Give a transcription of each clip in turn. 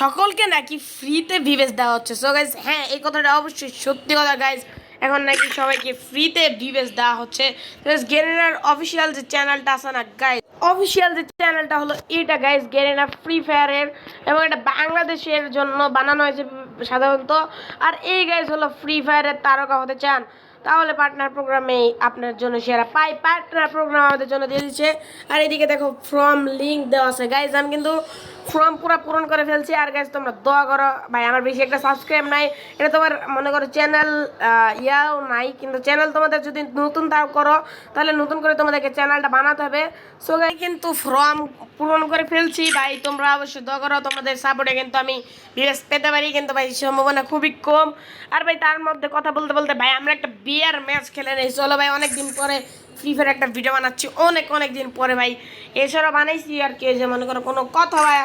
সকলকে নাকি ফ্রিতে ভিভেস দেওয়া হচ্ছে। সো গাইজ হ্যাঁ এই কথাটা অবশ্যই সত্যি কথা গাইজ এখন নাকি সবাইকে ফ্রিতে ভিভেস দেওয়া হচ্ছে। গেরেনার অফিসিয়াল যে চ্যানেলটা আছে না গাইজ অফিসিয়াল যে চ্যানেলটা হলো এটা গাইজ গেরেনা ফ্রি ফায়ারের এবং এটা বাংলাদেশের জন্য বানানো হয়েছে সাধারণত। আর এই গাইজ হলো ফ্রি ফায়ারের তারকা হতে চান তাহলে পার্টনার প্রোগ্রামে আপনার জন্য সেরা পাই পার্টনার প্রোগ্রাম আমাদের জন্য দিয়ে দিচ্ছে। আর এদিকে দেখো ফর্ম লিঙ্ক দেওয়া আছে। গাইজ আমি কিন্তু ফর্ম পুরো পূরণ করে ফেলছি। আর গাইজ তোমরা দোয়া করো। ভাই, আমার বেশি একটা সাবস্ক্রাইব নাই। এটা তোমার, মনে করো চ্যানেল ইয়াও নাই। কিন্তু চ্যানেল তোমাদের যদি নতুন তাও করো, তাহলে নতুন করে তোমাদেরকে চ্যানেলটা বানাতে হবে। সো গাই কিন্তু ফর্ম পূরণ করে ফেলছি। ভাই, তোমরা অবশ্যই দোয়া করো। তোমাদের সাপোর্টে কিন্তু আমি ভিউস পেতে পারি। কিন্তু ভাই, সম্ভাবনা খুবই কম। আর ভাই, তার মধ্যে কথা বলতে বলতে, ভাই, আমরা একটা বিয়ার ম্যাচ খেলে নেই। চলো ভাই, অনেকদিন পরে ফ্রি ফায়ার একটা ভিডিও বানাচ্ছি। অনেক অনেক দিন পরে ভাই, এছাড়াও বানাইছি আর কি যে মনে করো কোনো কথা ভাই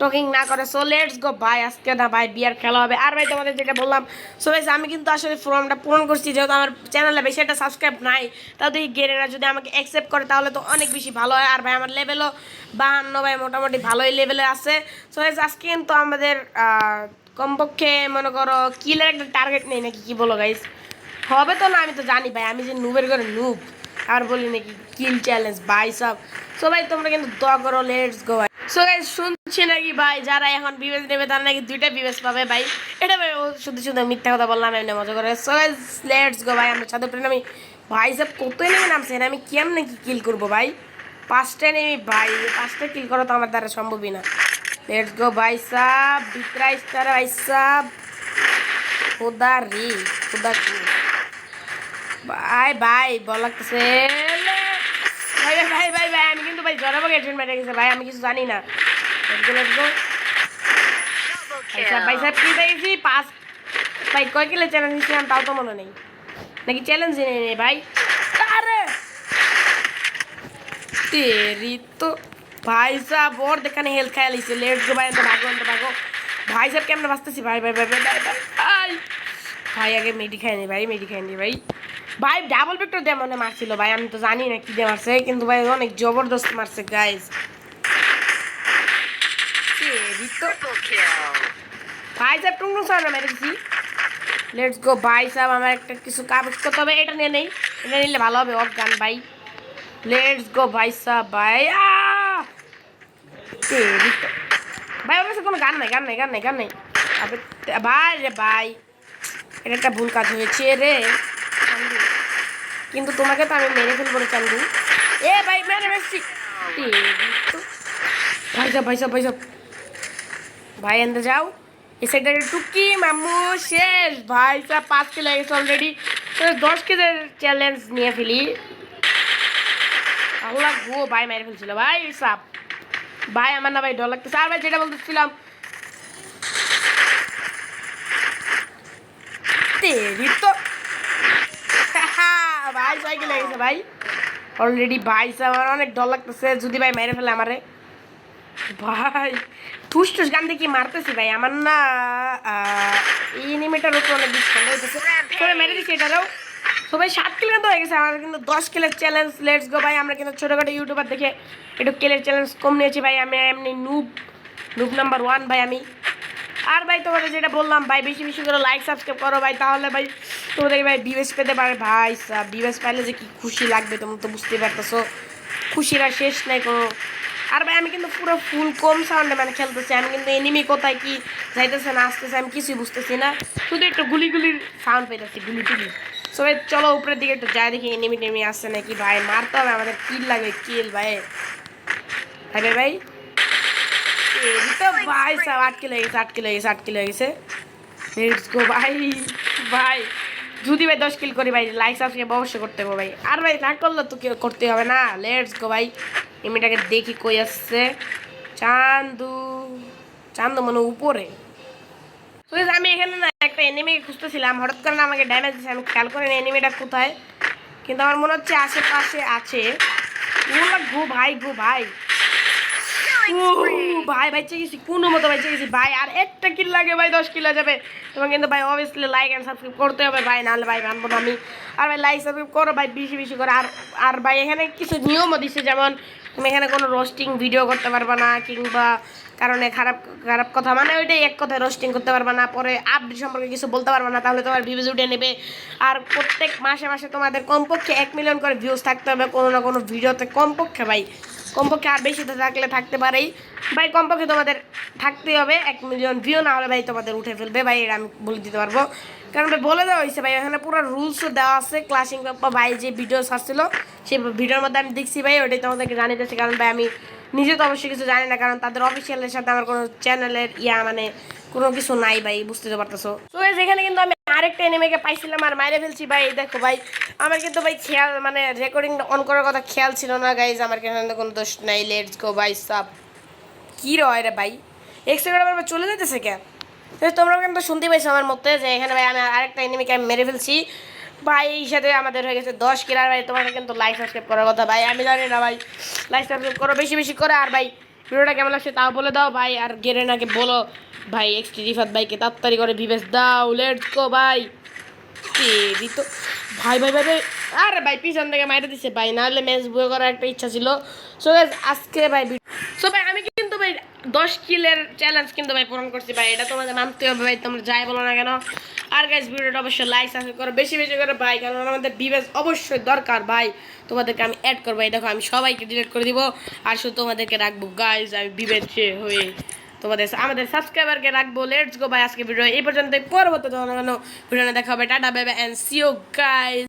টকিং না করে। সো লেটস গো ভাই, আজকে না ভাই বিয়ার খেলা হবে। আর ভাই, তোমাদের যেটা বললাম সো ভাই আমি কিন্তু আসলে ফর্মটা পূরণ করছি, যেহেতু আমার চ্যানেলে বেশি একটা সাবস্ক্রাইব নাই। তাও দেখি গেরেরা যদি আমাকে অ্যাকসেপ্ট করে, তাহলে তো অনেক বেশি ভালো হয়। আর ভাই, আমার লেভেলও বাহান্ন ভাই, মোটামুটি ভালোই লেভেলে আছে। সো আজকে কিন্তু আমাদের কমপক্ষে মনে করো কিলের একটা টার্গেট নেই, নাকি কি বলো গাইস হবে তো না, আমি তো জানি ভাই, আমি যে নুবের করে নুব আর বলি নাকি কিল চ্যালেঞ্জ বাই সব। সো ভাই, তোমরা কিন্তু দোয়া করো লেটস গো ভাই। সো গাইস শুনছি নাকি ভাই, যারা এখন বিবেচ নেবে, তারা নাকি দুইটা বিবেচ পাবে ভাই। এটা ভাই শুধু শুধু মিথ্যা কথা বললাম, এমনি মজা করে। সো গাইস লেটস গো ভাই, আমরা ছাদের প্রেম আমি ভাই সব কতই নেমে নামছে না আমি কেমনে কি কিল করব ভাই? পাঁচটা নেমি ভাই, পাঁচটা কিল করা তো আমার দ্বারা সম্ভবই না। লেটস গো ভাই সাব বিক্রাই স্টার ভাই সাব খোদা রে খোদা রে। ভাই ভাই বলাকছে ভাই ভাই ভাই ভাই ভাই, আমি কিন্তু ভাই জ্বরে বগে ট্রেন বেড়ে গেছে, ভাই, আমি কিছু জানি না। ভাই সাহেব কি পেয়েছি পাঁচ ভাই, কয় কিলো চ্যালেঞ্জ নিয়েছিলাম, তাও তো মনে নেই। নাকি চ্যালেঞ্জ নেই নেই, ভাই? আরে! তেরি তো। ভাই সাহেব ওর দেখানে হেলথ খায় লিছে লেট গো ভাই ভাগো ভাগো। ভাই সাহেব কেমন বাঁচতেছি? ভাই ভাই ভাই ভাই ভাই ভাই আগে মেডি খায়নি ভাই মেডি খায়নি ভাই। ভাই ডাবল ভিক্টর দিয়ে মনে মারছিল ভাই আমি তো জানি না কি দিয়ে মারছে। কিন্তু ভাই অনেক জবরদস্ত মারছে গাইজ ভাই সাহেব টুংটুং সাহেব মেরে দিছি লেটস গো ভাই সাহেব আমার একটা কিছু কাগজ করতে হবে এটা নিয়ে নেই। এটা নিলে ভালো হবে অজ্ঞান ভাই। লেটস গো ভাই সাহেব ভাই ভাই আমার কোনো গান নাই গান নাই গান নাই গান নাই। ভাই রে ভাই এটা একটা ভুল কাজ হয়েছে রে। চান্দু। কিন্তু তোমাকে তো আমি মেরে ফেলব রে চান্দু। এ ভাই, মেরে বেশি ভাই সাহেব ভাই সাহেব ভাই সাহেব। ভাই, এনতে যাও। এই সাইডে টুকি মামু শেষ। ভাই সাহেব, পাঁচ কিলো গেছে অলরেডি দশ কেজির চ্যালেঞ্জ নিয়ে ফেলি। আল্লাহ গো, ভাই মেরে ফেলছিল। ভাই সাপ ভাই আমার না ভাই ডর লাগতেছে। আর ভাই যেটা বলতেছিলাম। তেরি তো সাইকেল গেছে ভাই। অলরেডি ভাই আমার, অনেক ডর লাগতেছে। যদি ভাই মেরে ফেলে আমারে। ভাই, ঠুস ঠুস গান দেখি মারতেছি ভাই। আমার না এনিমিটার উপর অনেক বেশি মেরে দিচ্ছি এটারও। সবাই সাত কিলো তো হয়ে গেছে। আমার কিন্তু দশ কিলের চ্যালেঞ্জ লেটস গো ভাই। আমরা কিন্তু ছোটোখাটো ইউটিউবার দেখে একটু কিলের চ্যালেঞ্জ কম নিয়েছি ভাই। আমি এমনি নুব নুব নাম্বার ওয়ান ভাই আমি। আর ভাই তোমাদের যেটা বললাম, ভাই, বেশি বেশি করে লাইক সাবস্ক্রাইব করো ভাই। তাহলে ভাই তোমাদের ভাই বিবেস পেতে পারে। ভাই বিবেস পাইলে যে কি খুশি লাগবে তোমরা তো বুঝতেই পারতেছো। খুশির শেষ নাই কোনো। আর ভাই, আমি কিন্তু পুরো ফুল কম সাউন্ডে মানে খেলতেছি। আমি কিন্তু এনিমি কোথায় কি যাইতেছে না আসতেছে, আমি কিছুই বুঝতেছি না। শুধু একটু গুলি গুলির সাউন্ড পেতেছি গুলি টুলি সো ভাই, চলো উপরের দিকে একটু যাই দেখি এনিমি টেমি আসছে নাকি। ভাই, মারতে হবে, আমাদের কিল লাগবে কিল ভাই। ভাই ভাই ভাই ভাই সব আটকে কিলো গেছে আট কিলো গেছে আট কিলো গেছে। লেটস গো ভাই ভাই। যদি ভাই দশ কিল করি ভাই লাইক সাবস্ক্রাইব অবশ্যই করতে হবে ভাই। আর ভাই না করলে তো কেউ করতে হবে না। লেটস গো ভাই। এমনিটাকে দেখি কই আসছে। চান্দু। চান্দু মানে উপরে। আমি এখানে না একটা এনিমিকে খুঁজতেছিলাম। হঠাৎ করে আমাকে ড্যামেজ দিচ্ছে আমি খেয়াল করি এনিমিটা কোথায়। কিন্তু আমার মনে হচ্ছে আশেপাশে আছে। গো ভাই গো ভাই। ভাই ভাই চেয়েছি কোনো মতো ভাই চেয়েছি ভাই আর একটা কিল লাগে ভাই দশ কিলো যাবে। এবং কিন্তু ভাই অবভিয়াসলি লাইক অ্যান্ড সাবস্ক্রাইব করতে হবে ভাই নাহলে ভাই মানবো না আমি। আর ভাই লাইক সাবস্ক্রাইব করো ভাই বেশি বেশি করে। আর আর ভাই এখানে কিছু নিয়মও দিচ্ছে যেমন তুমি এখানে কোনো রোস্টিং ভিডিও করতে পারবে না কিংবা কারণে খারাপ খারাপ কথা মানে ওইটাই এক কথায় রোস্টিং করতে পারবে না পরে আপডেট সম্পর্কে কিছু বলতে পারবে না তাহলে তোমার ভিউজ উঠে নেবে। আর প্রত্যেক মাসে মাসে তোমাদের কমপক্ষে এক মিলিয়ন করে ভিউজ থাকতে হবে কোনো না কোনো ভিডিওতে কমপক্ষে ভাই। কমপক্ষে আর বেশিতে থাকলে থাকতে পারেই। ভাই, কমপক্ষে তোমাদের থাকতে হবে। এক মিলিয়ন ভিউ না হলে ভাই তোমাদের উঠে ফেলবে। ভাই এটা আমি বলে দিতে পারব। কারণ ভাই, বলে দেওয়া হয়েছে ভাই, এখানে পুরো রুলসও দেওয়া আছে। ক্লাসিং ভাই, যে ভিডিও ছাড়ছিল, সেই ভিডিওর মধ্যে আমি দেখছি ভাই, ওটাই তোমাদেরকে জানিয়েছি কারণ ভাই, আমি নিজে তো অবশ্যই কিছু জানি না, কারণ তাদের অফিসিয়ালের সাথে আমার কোনো চ্যানেলের ইয়া মানে কোনো কিছু নাই ভাই বুঝতে তো পারতেছো। তো এখানে কিন্তু আমি আরেকটা এনিমেকে পাইছিলাম আর মাইরে ফেলছি ভাই দেখো ভাই। আমার কিন্তু ভাই খেয়াল মানে রেকর্ডিং অন করার কথা খেয়াল ছিল না গাইজ আমার কিন্তু কোনো দোষ নাই। লেটস গো ভাই সব কি রয় রে ভাই? এক্সট্রা আবার চলে যেতেছে কে তো তোমরা কিন্তু শুনতে পাইছো আমার মতে যে এখানে ভাই আমি আরেকটা এনিমিকে আমি মেরে ফেলছি। ভাই, এই সাথে আমাদের হয়ে গেছে দশ কিলার ভাই তোমাকে কিন্তু লাইক সাবস্ক্রাইব করার কথা, ভাই। আমি জানি না ভাই লাইক সাবস্ক্রাইব করো, বেশি বেশি করে, আর ভাই ভিডিওটা কেমন লাগছে তাও বলে দাও ভাই, আর গেরেনাকে বলো ভাই, এক্সটি রিফাত ভাইকে তাড়াতাড়ি করে ভিবেস দাও লেটস গো ভাই তো ভাই ভাই ভাই আরে ভাই, পিছন থেকে মাইরে দিছে ভাই, নাহলে ম্যাচ বয়ে করার একটা ইচ্ছা ছিল। সো আজকে ভাই সো ভাই, আমি কিন্তু ভাই, দশ কিলের চ্যালেঞ্জ কিন্তু ভাই পূরণ করছি ভাই। এটা তোমাদের মানতে হবে ভাই, তোমরা যাই বলো না কেন। আর গাইজ ভিডিওটা অবশ্যই লাইক সাবস্ক্রাইব করো, বেশি বেশি করে ভাই, কারণ আমাদের বিবেস অবশ্যই দরকার ভাই। তোমাদেরকে আমি অ্যাড করব, এই দেখো আমি সবাইকে ডিলিট করে দিব। আর শুধু তোমাদেরকে রাখব গাইজ আমি বিবেচ হয়ে তোমাদের আমাদের সাবস্ক্রাইবারকে রাখব। লেটস গো ভাই, আজকে ভিডিও এই পর্যন্ত পরবর্তী ভিডিও দেখা হবে। Tata bye bye and see you guys